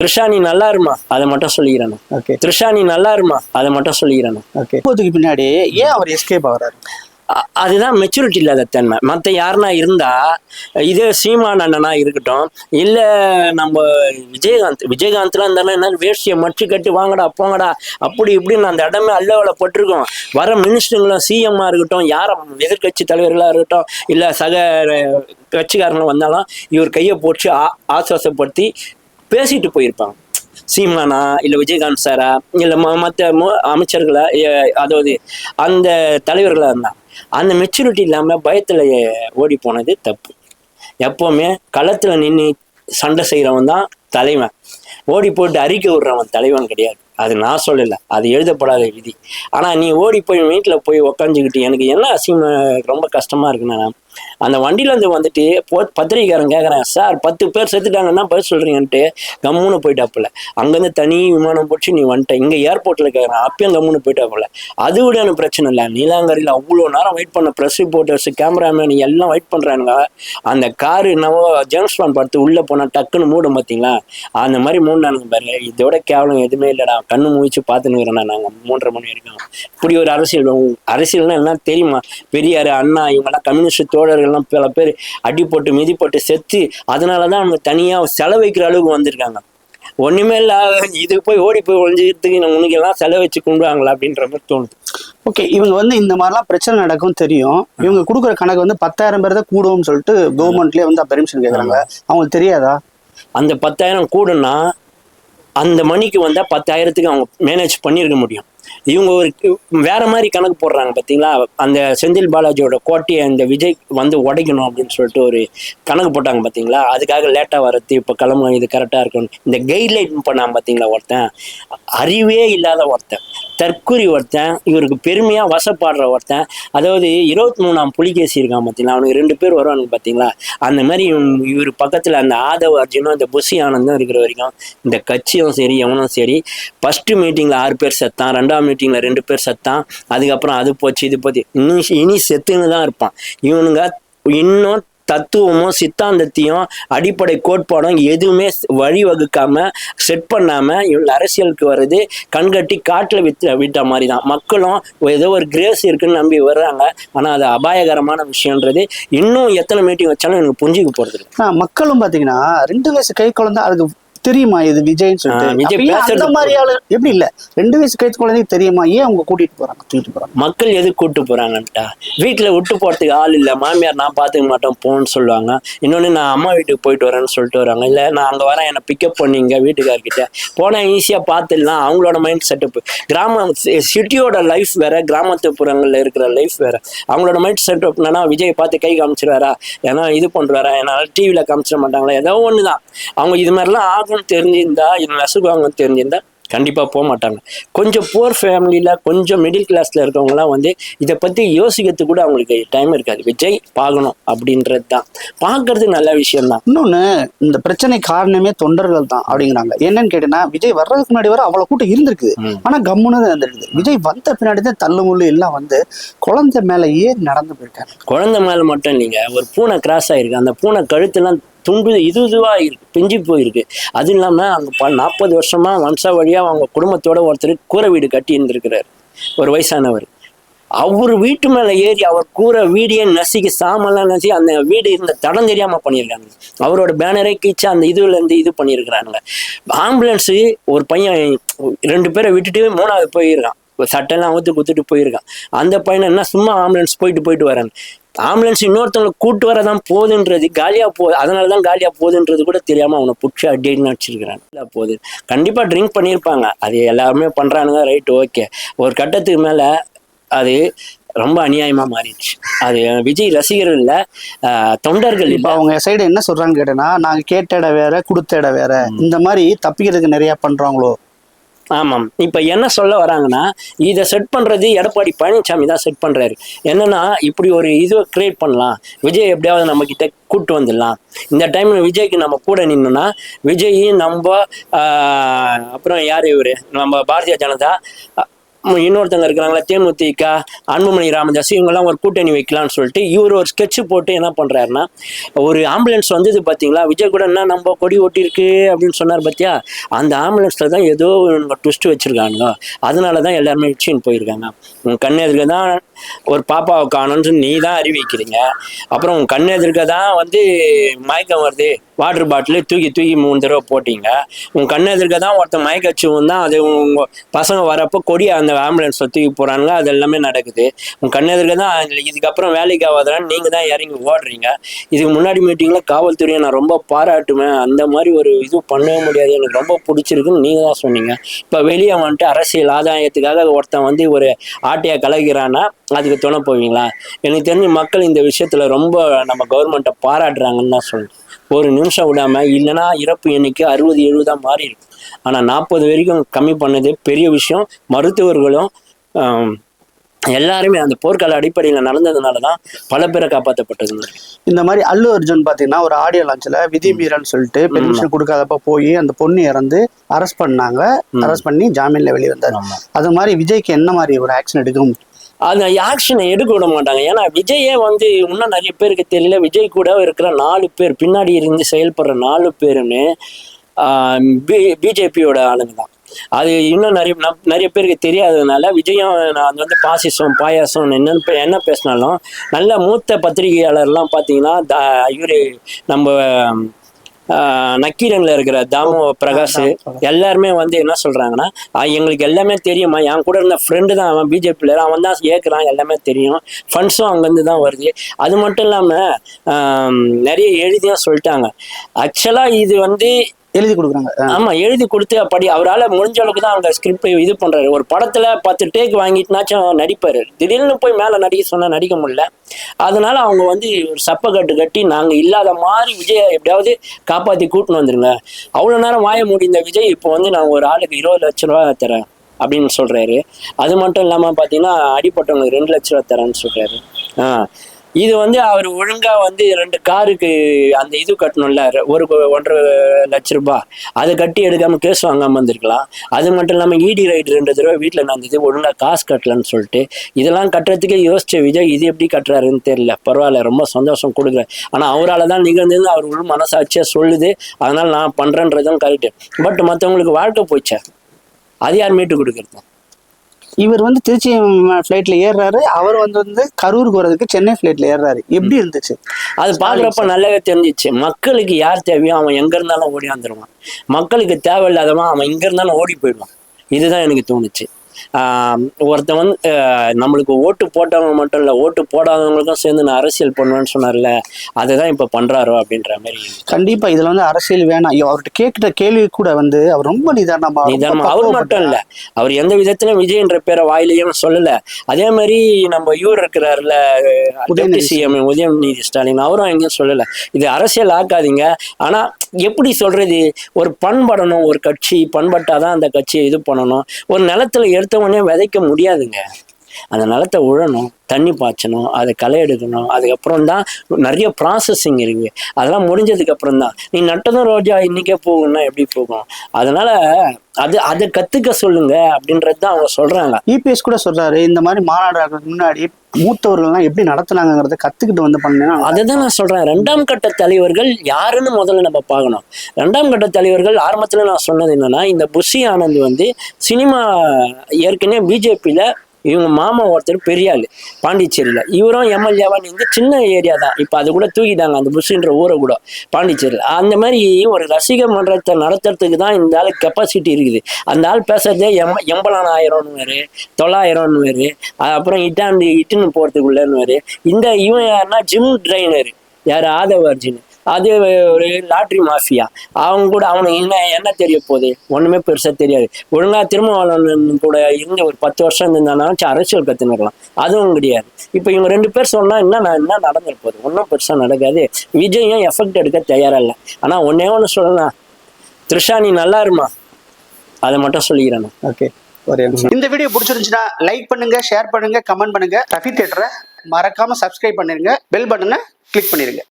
த்ரிஷா நீ நல்லா இருமா? அதை மட்டும் சொல்லிக்கிறேன். ஓகே த்ரிஷா நீ நல்லா இருமா? அதை மட்டும் சொல்லிக்கிறேன். ஓகே இப்போதுக்கு பின்னாடி ஏன் அவர் எஸ்கேப் ஆகுறாரு? அ- அதுதான் மெச்சூரிட்டி இல்லாத தன்மை. மற்ற யாருனா இருந்தா இதே சீமான் அண்ணனா இருக்கட்டும் இல்லை நம்ம விஜயகாந்த். விஜயகாந்த்லாம் இருந்தாலும் என்ன வேஷ்டியை மச்சு கட்டி வாங்கடா போங்கடா. அப்படி இப்படின்னு அந்த இடமே அல்லவலை பட்டிருக்கோம். வர மினிஸ்டருங்களும் சிஎம்மா இருக்கட்டும் யார எதிர்க்கட்சி தலைவர்களாக இருக்கட்டும் இல்லை சக அஹ், கட்சிக்காரங்க வந்தாலும் இவர் கையை போட்டு ஆ ஆசுவாசப்படுத்தி பேசிட்டு போயிருப்பாங்க. சீமானா இல்லை விஜயகாந்த் சாரா இல்லை மற்ற அமைச்சர்களா அதாவது அந்த தலைவர்களாக இருந்தாங்க. அந்த மெச்சூரிட்டி இல்லாமல் பயத்தில் ஓடி போனது தப்பு. எப்போவுமே களத்தில் நின்று சண்டை செய்கிறவன் தான் தலைவன். ஓடி போட்டு அறிக்கை விடுறவன் தலைவன் கிடையாது. அது நான் சொல்லலை. அது எழுதப்படாத விதி. ஆனால் நீ ஓடி போய் வீட்டில் போய் உக்காந்துக்கிட்டு எனக்கு என்ன அசிங்க ரொம்ப கஷ்டமாக இருக்குண்ணா அந்த வண்டியிலேருந்து வந்துட்டு போ பத்திரிக்கைக்காரன் கேட்குறேன் சார் பத்து பேர் செத்துட்டாங்கன்னா பதில் சொல்கிறீங்கன்ட்டு கம்முன்னு போயிட்டாப்புல. அங்கேருந்து தனி விமானம் போச்சு நீ வந்துட்ட. இங்கே ஏர்போர்ட்டில் கேட்குறேன் அப்பயும் கம்முன்னு போயிட்டாப்புல. அது விட எனக்கு பிரச்சனை இல்லை. நீலாங்கரியில் அவ்வளோ நேரம் வெயிட் பண்ண ப்ரெஸ் ரிப்போர்ட்டர்ஸ் கேமராமேன் எல்லாம் வெயிட் பண்ணுறானுங்க அந்த காரு என்னவோ ஜேம்ஸ் பாண்ட் படுத்து உள்ளே போனால் டக்குன்னு மூடும் பார்த்தீங்களா அந்த மாதிரி மூடினானுங்க பாரு இதோட கேவலம் எதுவுமே இல்லைடா. கண்ணு முழிச்சு பார்த்துன்னு நாங்கள் மூன்றரை மணி வரைக்கும். இப்படி ஒரு அரசியல் அரசியல்னா என்ன தெரியுமா? பெரியார் அண்ணா இவங்கெல்லாம் கம்யூனிஸ்டத்தோட தோழர்கள்லாம் பல பேர் அடி போட்டு மிதி போட்டு செத்து அதனால தான் அவங்க தனியாக செலவைக்கிற அளவுக்கு வந்திருக்காங்க. ஒண்ணுமே இல்ல இதுக்கு போய் ஓடி போய் ஒழிஞ்சுக்கிறதுக்கு உனக்கு எல்லாம் செலவு வச்சு கொண்டுவாங்களா அப்படின்ற மாதிரி தோணுது. ஓகே இவங்க வந்து இந்த மாதிரிலாம் பிரச்சனை நடக்கும் தெரியும். இவங்க கொடுக்குற கணக்கு வந்து பத்தாயிரம் பேர் தான் கூடும்னு சொல்லிட்டு கவர்மெண்ட்லயே வந்து பெர்மிஷன் கேக்குறாங்க. அவங்களுக்கு தெரியாதா? அந்த பத்தாயிரம் கூடுனா அந்த மணிக்கு வந்தா பத்தாயிரத்துக்கு அவங்க மேனேஜ் பண்ணியிருக்க முடியும். இவங்க ஒரு வேற மாதிரி கணக்கு போடுறாங்க பார்த்தீங்களா அந்த செந்தில் பாலாஜியோட கோட்டையை இந்த விஜய் வந்து உடைக்கணும் அப்படின்னு சொல்லிட்டு ஒரு கணக்கு போட்டாங்க பார்த்தீங்களா அதுக்காக லேட்டாக வரது இப்போ கிளம்பணும் இது கரெக்டாக இருக்கணும். இந்த கைட்லைன் பண்ணான் பார்த்தீங்களா ஒருத்தன்? அறிவே இல்லாத ஒருத்தன். தற்கூறி ஒருத்தன் இவருக்கு பெருமையாக வசப்பாடுற ஒருத்தன். அதாவது இருபத்தி மூணாம் புலிகேசி இருக்கான் பார்த்தீங்களா அவனுக்கு ரெண்டு பேர் வருவானுங்க பார்த்தீங்களா அந்த மாதிரி இவன் இவர் பக்கத்தில் அந்த ஆதவ அர்ஜுனும் இந்த புஷி ஆனந்தும் இருக்கிற வரைக்கும் இந்த கட்சியும் சரி எவனும் சரி ஃபஸ்ட்டு மீட்டிங்கில் ஆறு பேர் செத்தான் ரெண்டாம் மீட்டிங்கில் ரெண்டு பேர் செத்தான் அதுக்கப்புறம் அது போச்சு இது போச்சு. இன்னும் இனி செத்துன்னு தான் இருப்பான். இவனுங்க இன்னும் தத்துவமும் சித்தாந்தத்தையும் அடிப்படை கோட்பாடும் எதுவுமே வழிவகுக்காம செட் பண்ணாம இவங்க அரசியலுக்கு வர்றது கண்கட்டி காட்டில் வித்து விட்ட மாதிரி தான் மக்களும் ஏதோ ஒரு கிரேஸ் இருக்குன்னு நம்பி வர்றாங்க. ஆனால் அது அபாயகரமான விஷயன்றது இன்னும் எத்தனை மீட்டிங் வச்சாலும் எனக்கு புரிஞ்சுக்க போறது மக்களும் பாத்தீங்கன்னா ரெண்டு வயசு கை குழந்தை அதுக்கு தெரியுமா இது விஜய்னு சொல்லிட்டு? அந்த ஆளு எப்படி இல்ல ரெண்டு வயசு கை குழந்தைக்கு தெரியுமா? ஏன் அவங்க கூட்டிட்டு போறாங்க? தூக்கிட்டு போறாங்க. மக்கள் எது கூட்டு போறாங்கன்ட்டா? வீட்டில் விட்டு போறதுக்கு ஆள் இல்லை. மாமியார் நான் பார்த்துக்க மாட்டேன் போன்னு சொல்லுவாங்க. இன்னொன்று நான் அம்மா வீட்டுக்கு போயிட்டு வரேன்னு சொல்லிட்டு வராங்க. இல்லை நான் அங்கே வரேன் என்னை பிக்கப் பண்ணீங்க வீட்டுக்கார்கிட்ட. போனால் ஈஸியாக பார்த்துடலாம் அவங்களோட மைண்ட் செட்டப் கிராமம் சிட்டியோட லைஃப் வேற கிராமத்துப்புறங்களில் இருக்கிற லைஃப் வேற. அவங்களோட மைண்ட் செட்டப் என்னன்னா விஜய் பார்த்து கை காமிச்சிருவாரா? ஏன்னா இது பண்ணுறாரா ஏன்னா டிவியில் காமிச்சிட மாட்டாங்களா? ஏதோ ஒன்று தான் அவங்க இது மாதிரிலாம் ஆகும்னு தெரிஞ்சிருந்தா இது நசுக்குவாங்கன்னு தெரிஞ்சிருந்தா கண்டிப்பாக போக மாட்டாங்க. கொஞ்சம் புவர் ஃபேமிலியில் கொஞ்சம் மிடில் கிளாஸில் இருக்கவங்கலாம் வந்து இதை பற்றி யோசிக்கிறதுக்கு கூட அவங்களுக்கு டைம் இருக்காது. விஜய் பார்க்கணும் அப்படின்றது தான் பார்க்கறது நல்ல விஷயம்தான். இன்னொன்னு இந்த பிரச்சனை காரணமே தொண்டர்கள் தான் அப்படிங்கிறாங்க. என்னன்னு கேட்டீங்கன்னா விஜய் வர்றதுக்கு முன்னாடி வர அவ்வளவு கூட்டம் இருந்திருக்கு. ம். ஆனா கம்முன்னு தான் இருந்திருக்கு. விஜய் வந்த பின்னாடி தான் தள்ளுமுள்ளு எல்லாம் வந்து குழந்தை மேல ஏறி நடந்து போயிருக்காங்க குழந்தை மேலே மட்டும் இல்லைங்க ஒரு பூனை கிராஸ் ஆயிருக்கு. அந்த பூனை கழுத்துலாம் துண்டு இது இதுவாக இருக்கு பிஞ்சு போயிருக்கு. அது இல்லாமல் அங்கே ப நாற்பது வருஷமா வம்சா வழியாக அவங்க குடும்பத்தோட ஒருத்தர் கூரை வீடு கட்டி இருந்திருக்கிறார். ஒரு வயசானவர். அவர் வீட்டு மேலே ஏறி அவர் கூரை வீடியே நசுக்கி சாமெல்லாம் நசுக்கி அந்த வீடு இருந்த தடம் தெரியாமல் பண்ணியிருக்காங்க. அவரோட பேனரை கீச்சு அந்த இதுல இருந்து இது பண்ணியிருக்கிறாங்க. ஆம்புலன்ஸு ஒரு பையன் ரெண்டு பேரை விட்டுட்டு மூணாவது போயிருக்கான். சட்டெல்லாம் அவுத்து குத்துட்டு போயிருக்கான். அந்த பையனை என்ன சும்மா ஆம்புலன்ஸ் போயிட்டு போயிட்டு வரேன். ஆம்புலன்ஸ் இன்னொருத்தவங்களை கூட்டு வர தான் போகுதுன்றது காலியாக போகுது அதனால தான் காலியாக போகுதுன்றது கூட தெரியாமல் அவனை புடிச்சு அடின்னு வச்சிருக்கிறான். இல்லை போகுது. கண்டிப்பாக ட்ரிங்க் பண்ணியிருப்பாங்க. அது எல்லாருமே பண்ணுறானுங்க ரைட் ஓகே ஒரு கட்டத்துக்கு மேலே அது ரொம்ப அநியாயமாக மாறிடுச்சு. அது விஜய் ரசிகர்கள் தொண்டர்கள் இப்ப அவங்க சைடு என்ன சொல்றாங்கன்னு கேட்டேன்னா நாங்க கேட்ட இடம் வேற கொடுத்த இடம் வேற. இந்த மாதிரி தப்பிக்கிறதுக்கு நிறைய பண்றாங்களோ? ஆமாம். இப்போ என்ன சொல்ல வராங்கன்னா இதை செட் பண்ணுறது எடப்பாடி பழனிசாமி தான் செட் பண்ணுறாரு என்னன்னா இப்படி ஒரு இதுவை கிரியேட் பண்ணலாம். விஜய் எப்படியாவது நம்ம கிட்ட கூட்டு வந்துடலாம். இந்த டைமில் விஜய்க்கு நம்ம கூட நின்னோன்னா விஜய் நம்ம ஆஹ், அப்புறம் யார் இவர்? நம்ம பாரதிய ஜனதா இன்னொருத்தங்க இருக்கிறாங்களா தேமுதிக அன்புமணி ராமதாஸ் இவங்கெல்லாம் ஒரு கூட்டணி வைக்கலாம்னு சொல்லிட்டு இவர் ஒரு ஸ்கெட்ச் போட்டு என்ன பண்றாருன்னா ஒரு ஆம்புலன்ஸ் வந்தது பார்த்தீங்களா விஜய் கூட என்ன நம்ம கொடி ஒட்டியிருக்கு அப்படின்னு சொன்னார் பார்த்தியா அந்த ஆம்புலன்ஸில் தான் ஏதோ ட்விஸ்ட் வச்சுருக்காங்க. அதனால தான் எல்லாருமே வச்சுன்னு போயிருக்காங்க. உன் கண் எதிர்க்க தான் ஒரு பாப்பாவை காணும்னு நீ தான் அறிவிக்கிறீங்க. அப்புறம் உன் கண் எதிர்க்க தான் வந்து மயக்கம் வருது. வாட்டர் பாட்டிலே தூக்கி தூக்கி மூணு தடவை போட்டிங்க. உன் கண் எதிர்க்க தான் ஒருத்தன் மயக்கச்சுவும் தான் அது உங்க பசங்க வரப்போ கொடி அந்த ஆம்புலன்ஸில் தூக்கி போகிறாங்க அது எல்லாமே நடக்குது. உங்கள் கண் தான் இதுக்கப்புறம் வேலைக்கு ஆகாதான்னு நீங்கள் தான் இறங்கி ஓடுறீங்க. இதுக்கு முன்னாடி மீட்டிங்கில் காவல்துறையை நான் ரொம்ப பாராட்டுவேன். அந்த மாதிரி ஒரு இது பண்ணவே முடியாது. எனக்கு ரொம்ப பிடிச்சிருக்குன்னு நீங்கள் தான் சொன்னீங்க. இப்போ வெளியே வந்துட்டு அரசியல் ஆதாயத்துக்காக ஒருத்தன் வந்து ஒரு ஆட்டையை கலக்கிறான்னா அதுக்கு துணை போவீங்களா? எனக்கு தெரிஞ்சு மக்கள் இந்த விஷயத்தில் ரொம்ப நம்ம கவர்மெண்ட்டை பாராட்டுறாங்கன்னு தான் சொல்லுவேன் ஒரு நிமிஷம் விடாம இல்லைன்னா இறப்பு எண்ணிக்கை அறுபது எழுபதா மாறி இருக்கு ஆனால் நாற்பது வரைக்கும் கம்மி பண்ணது பெரிய விஷயம். மருத்துவர்களும் எல்லாருமே அந்த போர்க்கால அடிப்படையில் நடந்ததுனால தான் பல பேரை காப்பாற்றப்பட்டது இந்த மாதிரி அல்லு அர்ஜுன் பாத்தீங்கன்னா ஒரு ஆடியோ லான்ச்ல விதிமீறல் சொல்லிட்டு பெர்மிஷன் கொடுக்காதப்ப போய் அந்த பொண்ணு இறந்து அரெஸ்ட் பண்ணாங்க. அரெஸ்ட் பண்ணி ஜாமீன்ல வெளியே வந்தாரு. அது மாதிரி விஜய்க்கு என்ன மாதிரி ஒரு ஆக்ஷன் எடுக்கும்? அந்த ஆக்ஷனை எடுக்க விட மாட்டாங்க. ஏன்னா விஜயே வந்து இன்னும் நிறைய பேருக்கு தெரியல. விஜய் கூட இருக்கிற நாலு பேர் பின்னாடி இருந்து செயல்படுற நாலு பேருன்னு பிஜேபியோட ஆளுங்க தான். அது இன்னும் நிறைய நம்- நிறைய பேருக்கு தெரியாததுனால விஜயம் நான் அது வந்து பாசிசம் பாயாசம் என்னன்னு பே- என்ன பேசினாலும் நல்ல மூத்த பத்திரிகையாளர்லாம் பார்த்தீங்கன்னா த இவர் நம்ம நக்கீரன்ல இருக்கிற தாமு பிரகாஷ் எல்லாருமே வந்து என்ன சொல்றாங்கன்னா "ஆஹ், எங்களுக்கு எல்லாமே தெரியுமா என் கூட இருந்த ஃப்ரெண்டு தான் அவன் பிஜேபியில் அவன் தான் ஏற்கிறான் எல்லாமே தெரியும். ஃபண்ட்ஸும் அங்கேருந்து தான் வருது. அது மட்டும் இல்லாமல் நிறைய எழுதியும் சொல்லிட்டாங்க. ஆக்சுவலாக இது வந்து எழுதி கொடுக்குறாங்க. ஆமா எழுதி கொடுத்து அப்படி அவரால் முடிஞ்ச அளவுக்கு தான் அவங்க ஸ்கிரிப்ட் இது பண்றாரு. ஒரு படத்துல பத்து டேக் வாங்கிட்டுனாச்சும் நடிப்பாரு. திடீர்னு போய் மேல நடிக்க சொன்னா நடிக்க முடியல. அதனால அவங்க வந்து ஒரு சப்பை கட்டு கட்டி நாங்க இல்லாத மாதிரி விஜய் எப்படியாவது காப்பாத்தி கூட்டின்னு வந்துருங்க. அவ்வளவு நேரம் வாய முடிந்த விஜய் இப்போ வந்து நான் ஒரு ஆளுக்கு இருபது லட்ச ரூபா தரேன் அப்படின்னு சொல்றாரு. அது மட்டும் இல்லாம பாத்தீங்கன்னா அடிப்பட்டவங்களுக்கு ரெண்டு லட்ச ரூபா தரேன்னு சொல்றாரு. ஆஹ் இது வந்து அவர் ஒழுங்கா வந்து ரெண்டு காருக்கு அந்த இது கட்டணும்ல ஒரு ஒன்றரை லட்ச ரூபாய் அதை கட்டி எடுக்காம கேஸ் வாங்காம வந்திருக்கலாம் அது மட்டும் இல்லாம இடி ரைடு ரெண்டு தடவை வீட்டில் நடந்தது ஒழுங்கா காசு கட்டலன்னு சொல்லிட்டு. இதெல்லாம் கட்டுறதுக்கே யோசிச்ச விஜய் இது எப்படி கட்டுறாருன்னு தெரியல. பரவாயில்ல ரொம்ப சந்தோஷம் கொடுக்குறேன். ஆனா அவரால் தான் நிகழ்ந்தது அவர் உள் மனசாட்சியா சொல்லுது. அதனால நான் பண்றேன்றதும் கரெக்டு பட் மற்றவங்களுக்கு வாழ்க்கை போச்சே? அது யார் மீட்டு கொடுக்குறது? இவர் வந்து திருச்சி ஃபிளைட்ல ஏறுறாரு. அவர் வந்து வந்து கரூருக்கு வர்றதுக்கு சென்னை ஃபிளைட்ல ஏறுறாரு. எப்படி இருந்துச்சு? அது பார்க்குறப்ப நல்லாவே தெரிஞ்சிச்சு. மக்களுக்கு யார் தேவையோ அவன் எங்க இருந்தாலும் ஓடி வந்துடுவான் மக்களுக்கு தேவையில்லாதவன் அவன் எங்க இருந்தாலும் ஓடி போயிடுவான். இதுதான் எனக்கு தோணுச்சு. ஒருத்தன் வந்து நம்மளுக்கு ஓட்டு போட்டவங்க மட்டும் இல்லை ஓட்டு போடாதவங்களுக்கும் சேர்ந்து நான் அரசியல் பண்ணுவேன்னு சொன்னார்ல அதை தான் இப்போ பண்றாரோ அப்படின்ற மாதிரி கண்டிப்பா இதுல வந்து அரசியல் வேணாம். அவர்கிட்ட கேட்கிற கேள்வி கூட வந்து அவர் ரொம்ப நிதானமா ரொம்ப நிதானமா அவர் மட்டும் இல்ல அவர் எந்த விதத்திலும் விஜய்ன்ற பேரை வாயிலையும் சொல்லல. அதே மாதிரி நம்ம இவர் இருக்கிறாருல உதயநிதி சிஎம் உதயநிதி ஸ்டாலின் அவரும் எங்கேயும் சொல்லல. இது அரசியல் ஆக்காதீங்க. ஆனா எப்படி சொல்றது? ஒரு பண்படணும் ஒரு கட்சி பண்பட்டாதான் அந்த கட்சியை இது பண்ணணும். ஒரு நிலத்துல எடுத்த உடனே விதைக்க முடியாதுங்க. அந்த நிலத்தை உழணும் தண்ணி பாய்ச்சணும் அதை களை எடுக்கணும் அதுக்கப்புறம் தான் நிறைய ப்ராசஸிங் இருக்கு. அதெல்லாம் முடிஞ்சதுக்கு அப்புறம் தான். நீ நட்டதும் ரோஜா இன்னைக்கே போகும்னா எப்படி போகும்? அதனால அது அதை கத்துக்க சொல்லுங்க அப்படின்றது தான் அவங்க சொல்றாங்க. இபிஎஸ் கூட சொல்றாரு இந்த மாதிரி மாநாடு முன்னாடி மூத்தவர்கள்லாம் எப்படி நடத்துனாங்கிறத கத்துக்கிட்டு வந்து பண்ணா அதை தான் நான் சொல்றேன். ரெண்டாம் கட்ட தலைவர்கள் யாருன்னு முதல்ல நம்ம பார்க்கணும். ரெண்டாம் கட்ட தலைவர்கள் ஆரம்பத்துல நான் சொன்னது என்னன்னா இந்த புஷி ஆனந்த் வந்து சினிமா ஏற்கனவே பிஜேபியில இவங்க மாமா ஒருத்தர் பெரிய ஆள் பாண்டிச்சேரியில். இவரும் எம்எல்ஏவா இருந்து சின்ன ஏரியா தான். இப்போ அது கூட தூக்கிட்டாங்க அந்த புஷ்ன்ற ஊரை கூட பாண்டிச்சேரியில். அந்த மாதிரி ஒரு ரசிக மன்றத்தை நடத்துறதுக்கு தான் இந்த ஆள் கெப்பாசிட்டி இருக்குது. அந்த ஆள் பேசுறதே எம் எண்பதாயிரம்னு வேறு தொள்ளாயிரம்னு வேறு அப்புறம் இட்டாண்டு இட்டுன்னு போகிறதுக்குள்ளன்னு வேறு இந்த இவன் யாருன்னா ஜிம் ட்ரைனர் யார்? ஆதவ அர்ஜுன். அது ஒரு லாட்ரி மாஃபியா. அவங்க கூட அவனுக்கு என்ன என்ன தெரிய போகுது? ஒண்ணுமே பெருசா தெரியாது. ஒழுங்கா திருமாவளவன் கூட இருந்து ஒரு பத்து வருஷம் இருந்தானாச்சும் அரசியல் கத்துனுக்கலாம் அதுவும் கிடையாது. இப்போ இவங்க ரெண்டு பேர் சொன்னா என்ன என்ன நடந்துட போகுது? ஒன்றும் பெருசா நடக்காது. விஜயும் எஃபெக்ட் எடுக்க தயாரா இல்லை? ஆனா ஒன்னே ஒன்று சொல்லலாம் த்ரிஷா நீ நல்லா இருமா? அதை மட்டும் சொல்லிக்கிறேன். ஓகே. இந்த வீடியோ பிடிச்சிருந்துச்சுன்னா லைக் பண்ணுங்க ஷேர் பண்ணுங்க கமெண்ட் பண்ணுங்க. ரஃபி தேட்டரை மறக்காம சப்ஸ்கிரைப் பண்ணிருங்க. பெல் பட்டனை கிளிக் பண்ணிருங்க.